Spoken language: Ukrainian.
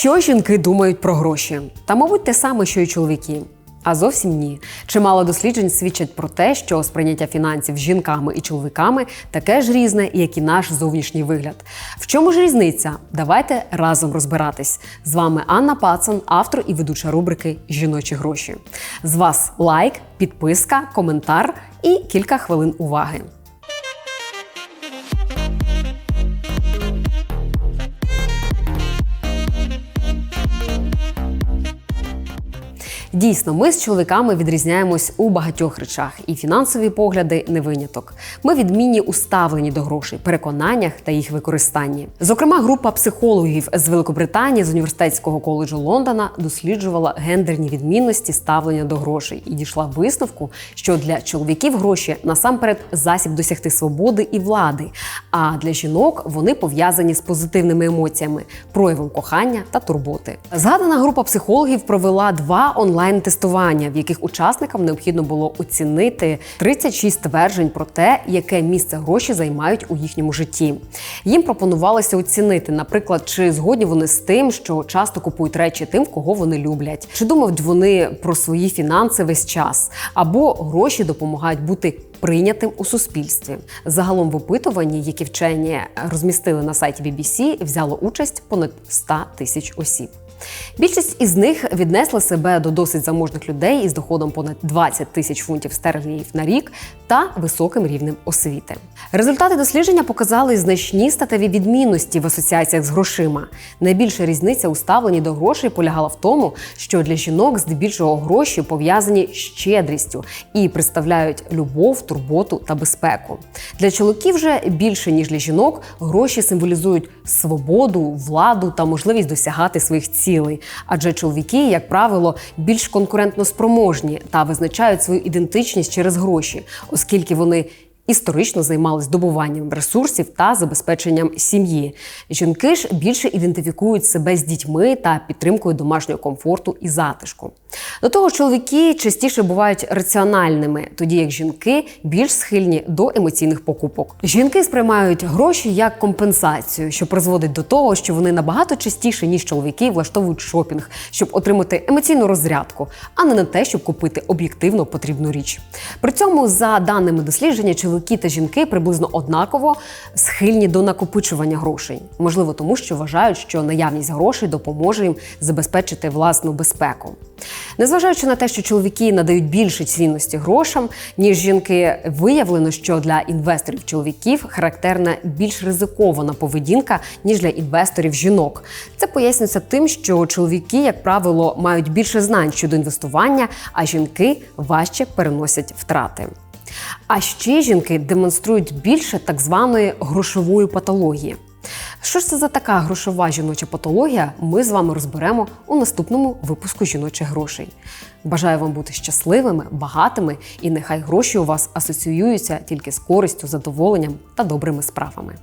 Що жінки думають про гроші? Та, мабуть, те саме, що й чоловіки. А зовсім ні. Чимало досліджень свідчать про те, що сприйняття фінансів жінками і чоловіками таке ж різне, як і наш зовнішній вигляд. В чому ж різниця? Давайте разом розбиратись. З вами Анна Пацан, автор і ведуча рубрики Жіночі гроші. З вас лайк, підписка, коментар і кілька хвилин уваги. Дійсно, ми з чоловіками відрізняємось у багатьох речах, і фінансові погляди не виняток. Ми відмінні у ставленні до грошей, переконаннях та їх використанні. Зокрема, група психологів з Великобританії з університетського коледжу Лондона досліджувала гендерні відмінності ставлення до грошей і дійшла висновку, що для чоловіків гроші насамперед засіб досягти свободи і влади. А для жінок вони пов'язані з позитивними емоціями, проявом кохання та турботи. Згадана група психологів провела два онлайн-тестування, в яких учасникам необхідно було оцінити 36 тверджень про те, яке місце гроші займають у їхньому житті. Їм пропонувалося оцінити, наприклад, чи згодні вони з тим, що часто купують речі тим, кого вони люблять, чи думають вони про свої фінанси весь час, або гроші допомагають бути прийнятим у суспільстві. Загалом в опитуванні, які вчені розмістили на сайті BBC, взяло участь понад 100 тисяч осіб. Більшість із них віднесли себе до досить заможних людей із доходом понад 20 тисяч фунтів стерлінгів на рік та високим рівнем освіти. Результати дослідження показали значні статеві відмінності в асоціаціях з грошима. Найбільша різниця у ставленні до грошей полягала в тому, що для жінок здебільшого гроші пов'язані з щедрістю і представляють любов, турботу та безпеку. Для чоловіків же більше ніж для жінок гроші символізують свободу, владу та можливість досягати своїх цілей. Адже чоловіки, як правило, більш конкурентно спроможні та визначають свою ідентичність через гроші, оскільки вони історично займалися добуванням ресурсів та забезпеченням сім'ї. Жінки ж більше ідентифікують себе з дітьми та підтримкою домашнього комфорту і затишку. До того чоловіки частіше бувають раціональними, тоді як жінки більш схильні до емоційних покупок. Жінки сприймають гроші як компенсацію, що призводить до того, що вони набагато частіше ніж чоловіки влаштовують шопінг, щоб отримати емоційну розрядку, а не на те, щоб купити об'єктивно потрібну річ. При цьому, за даними дослідження, чоловіки та жінки приблизно однаково схильні до накопичування грошей, можливо, тому що вважають, що наявність грошей допоможе їм забезпечити власну безпеку. Незважаючи на те, що чоловіки надають більше цінності грошам, ніж жінки, виявлено, що для інвесторів чоловіків характерна більш ризикована поведінка, ніж для інвесторів жінок. Це пояснюється тим, що чоловіки, як правило, мають більше знань щодо інвестування, а жінки важче переносять втрати. А ще жінки демонструють більше так званої грошової патології. Що ж це за така грошова жіноча патологія? Ми з вами розберемо у наступному випуску жіночих грошей. Бажаю вам бути щасливими, багатими і нехай гроші у вас асоціюються тільки з користю, задоволенням та добрими справами.